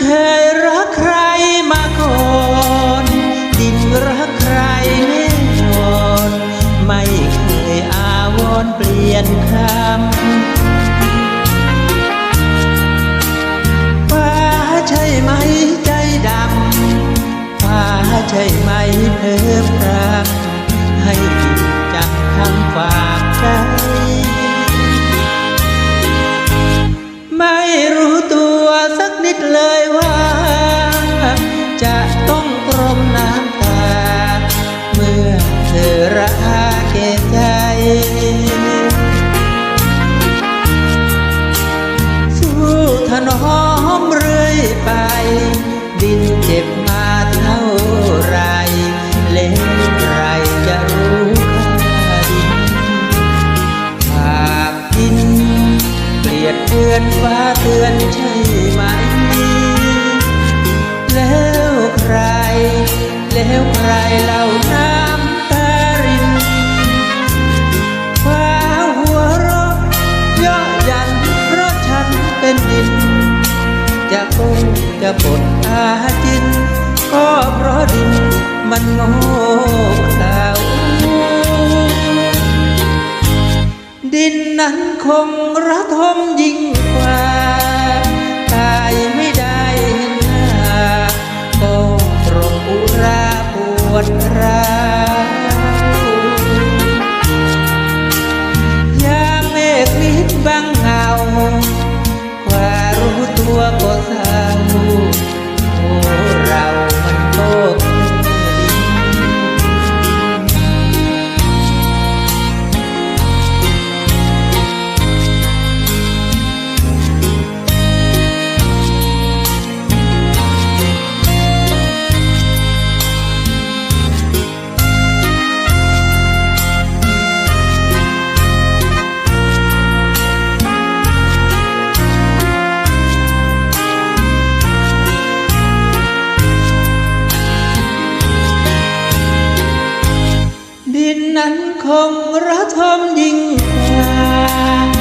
เคยรักใครมาก่อนดินรักใครแน่นอนไม่เคยอาวรเปลี่ยนคำฟ้าใช่ไหมใจดำฟ้าใช่ไหมเพ้อพรำให้ นิดเลยว่า จะต้องกรมน้ำตา เมื่อเธอระอาเกใจสู้ถนอมเรื่อยไป ดินเจ็บมาเท่าไรแล้วใครจะรู้ค่าดินหากินเกลียดเตือนฟ้าเตือนใช่ จะปดอาจิน ก็เพราะดินมันโง่เขลาดินนั้นคงระทมยิ่งกว่าตายไม่ได้เห็นหน้าก็ตรงอุราปวดร้าวยาเมฆมิดบังเงากว่ารู้ตัวก็เศร้า ดินนั้นคงระทมยิ่งกว่า